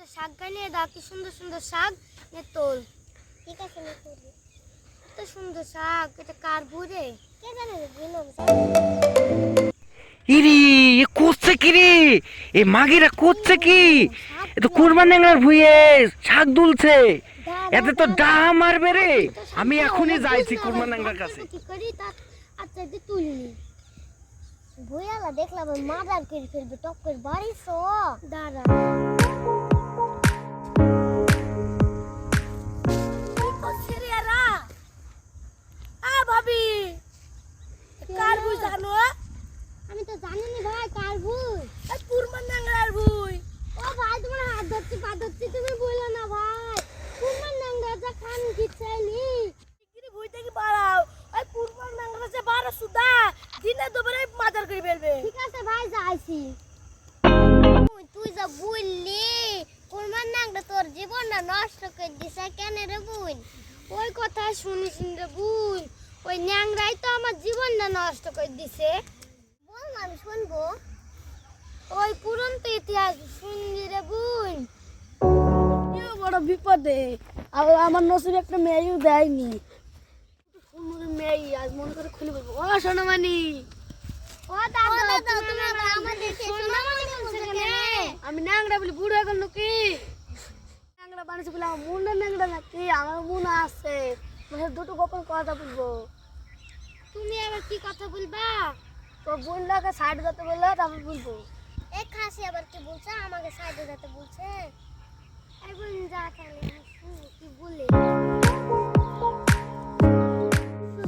তো শাক গাইনে দা কি সুন্দর সুন্দর শাক? নে তোল। ঠিক আছে নে তোল এত সুন্দর শাক এটা কার বুড়ে কে জানে দিলাম। ইরি এ করছে কি রে? এ মাগিরা করছে কি? এ তো কুরবান নেংরার ভুইয়ে শাক দুলছে। এতে তো ডা মারবে রে। আমি এখনই যাইছি কুরবান নেংরার কাছে। কি করি তা? আচ্ছা দি তুলনি ভুয়ালা দেখলাম মাদার করে ফেলবে টপ করে বাড়ি সো দাঁড়া। কার ভুই কুরবান নাঙ্গার ভুই ও ভাই তোমার হাত ধরছি পা ধরছি তুমি বলল না ভাই। কুরবান নাঙ্গা যা খান কি চাইলি? ডিগ্রি ভুই থেকে বাড়াও ওই কুরবান নাঙ্গা যে বারো সুদা দিনে দুপুরে মাদার করে ফেলবে। ঠিক আছে ভাই যাইছি। তুই যা বললি কুরবান নাঙ্গা তোর জীবনটা নষ্ট করে দিছে কেন রে বোন ওই কথা শুনিস রে বোন ওই ন্যাংরাই তো আমার জীবনটা নষ্ট করে দিছে। আমি শুনব। ওই পুরন্ত ইতিহাস শুনলি রে বোন। বড় বিপদে। আর আমার নসিব একটা মেয়েও দেয়নি। মেয়ে আজ মনে করে খুলে বলব। ও সোনামানি ও দাদা তুমি আবার আমাদেরকে বলছো কেন? আমি ন্যাংরা বলি বুড়ো ন্যাংরা বানিয়েছি বলে আমার মুন্ডা ন্যাংরা নাকি? আমার মন আছে। দুটো গোপন কথা বলব। তুমি আবার কি কথা বলবা? তো বোনটাকে সাইড যেতে বললে তারপর বলব। এ খাসি আবার কি বলছে? আমাকে সাইডে যেতে বলছে। এই বোন যা শুনি কি বলে?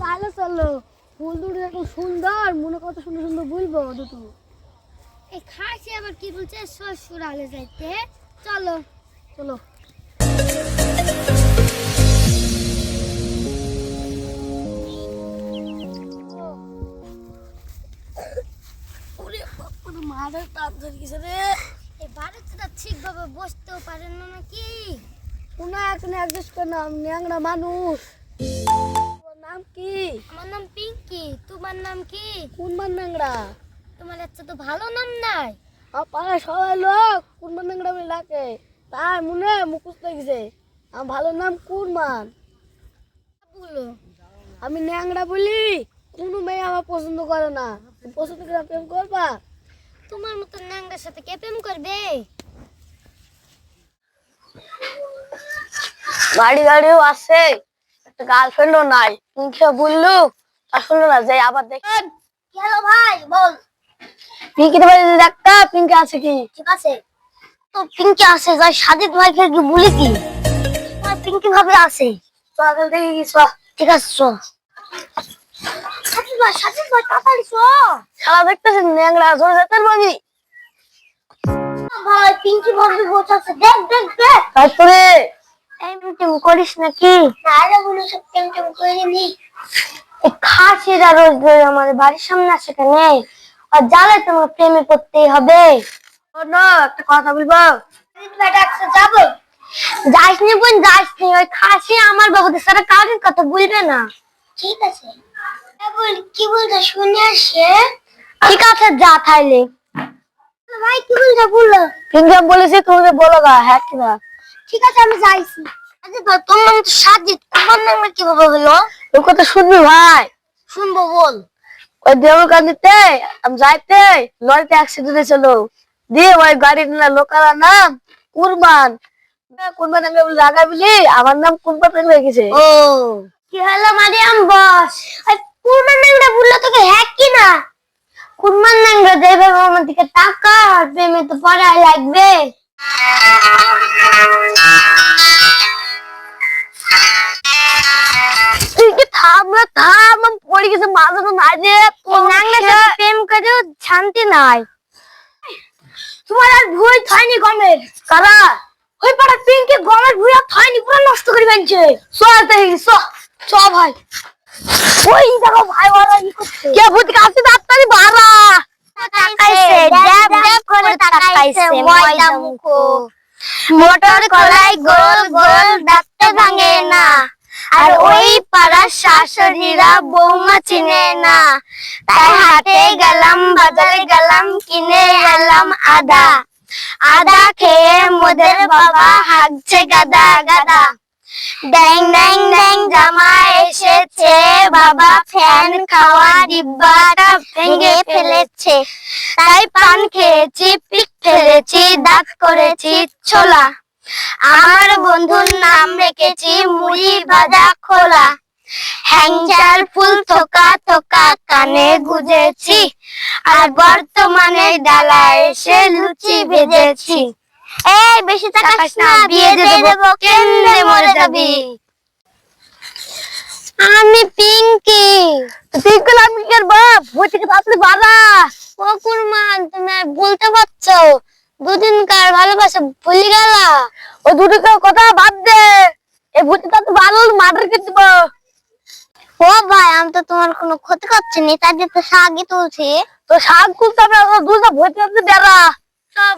ভালো চলো ফুল দুটো এরকম সুন্দর মনে কত সুন্দর সুন্দর বলব দুটো। এই খাসি আবার কি বলছে? শ্বশুর আলে যাইতে। চলো। চলো। মারের তাপ ধরে গেছে রে। এই বাড়িতে ঠিকভাবে বসতেও পারেন না নাকি? শোনা এখন অ্যাডজাস্ট করে নাম ন্যাংরা মানুষ। নাম কি? আমার নাম পিঙ্কি। তোমার নাম কি? কোন মান ন্যাংরা। তোমার আচ্ছা তো ভালো নাম নাই। আমার পাড়ায় সবাই লোক কোন মান ন্যাংরা বলে ডাকে। তার মনে মুখস্থ গেছে। আমার ভালো নাম কুরমান বলো। আমি ন্যাংরা বলি কোনো মেয়ে আমার পছন্দ করে না। পছন্দ করে প্রেম করবা? তোমার মতো ন্যাংরার সাথে কে প্রেম করবে? গাড়ি গাড়িও আছে একটা গার্লফ্রেন্ডও নাই। তুমি খেয়ে বললু তা শুনলো না যে আবার দেখেন কি হলো ভাই বল। পিঙ্কি তো বাড়ি দেখা পিঙ্কি আছে কি? ঠিক আছে। তো পিঙ্কি আছে যাই সাজিদ ভাইকে কি বলি কি? পিঙ্কি ভাবে আছে। সকাল থেকে কি ঠিক আছে চো সাজিদ ভাই সাজিদ ভাই তাড়াতাড়ি চো দেখতেছি ন্যাংরা ধরে যেতে পারবি ভাই পিঙ্কি বসাচ্ছে দেখ দেখ দেখ। তারপরে? করিস নাকি? না রে বলে সব খাসিরা রোজ রোজ আমাদের বাড়ির সামনে আসে কেন আর জ্বালায় তোমার প্রেমে করতেই হবে। শোনো একটা কথা বলব? যাব? যাইস নি বোন যাইস নি ওই খাসি আমার বাবুদের সাথে কাউকে কথা বলবে না। ঠিক আছে। কি বলতে শুনে আসে? ঠিক আছে যা তাইলে। ভাই কি বলতে বলেছি তুমি বলো গা হ্যাঁ কি না? ঠিক আছে আমি যাইছি। আচ্ছা তো তোমার নাম তো সাজিদ তোমার নাম কীভাবে হলো? তোর কথা শুনবি ভাই? শুনব বল। ওই কান্দিতে আমি যাইতে লরিতে অ্যাক্সিডেন্ট হয়েছিল। দিয়ে ওই গাড়ির না লোকাল নাম কুরবান। কুরবান আমি বলে জায়গা আমার নাম কুরবান হয়ে গেছে। ও কি হলো মারিয়াম বস? কুরমান নাংরা বলল তোকে হ্যাক কি না? কুরমান নাংরা দেবে আমার দিকে টাকা আর প্রেমে তো লাগবে। থাম আমি পড়ে গেছে নাংরার সাথে প্রেম করেও শান্তি নাই। তোমার আর ভুই থাইনি গমের। কারা? ওই পাড়া পিঙ্কি গমের ভুই আর থাইনি পুরো নষ্ট করে ফেলছে। দেখি চ ভাই। ওই দেখো ভাই ওরা কি করছে? কে ভূত কাছে ডাক্তারি বাড়া? তাকাইছে ড্যাব ড্যাব করে তাকাইছে ময়দা মুখো। মোটর কলাই গোল গোল ডাকতে ভাঙে না। আর ওই পাড়ার শাশুড়িরা বৌমা চিনে না। তাই হাটে গেলাম বাজারে গেলাম কিনে এলাম আদা। আদা খেয়ে মোদের বাবা হাগছে গাদা গাদা। ড্যাং ড্যাং ড্যাং জামা এসেছে। বাবা ফ্যান খাওয়া ডিব্বাটা ভেঙে ফেলেছে। তাই পান খেয়েছি, পিক ফেলেছি, দাঁত করেছি ছোলা। আমার বন্ধুর নাম রেখেছি, মুড়ি ভাজা খোলা। হ্যাংচার ফুল থোকা থোকা কানে গুজেছি। আর বর্তমানে ডালা এসে লুচি ভেজেছি। এই বেশি তাকাস না বিয়ে দিয়ে দেবো কেন্দ্রে মরে যাবি? আমি পিঙ্কি। পিঙ্কুল আমি কি করব বই থেকে তাড়াতাড়ি বাড়া ও কুরমান তুমি আর বলতে পারছ? দুদিনকার ভালোবাসা ভুলে গেলা? ওই দুটো কথা বাদ দে। এই ভূতি তাতে ভালো মার্ডার করে দিব? ও ভাই আমি তো তোমার কোনো ক্ষতি করছি না তাই তো শাকই তুলছি। তো শাক খুলতে হবে দুটো ভূতি তাতে বেড়া। সব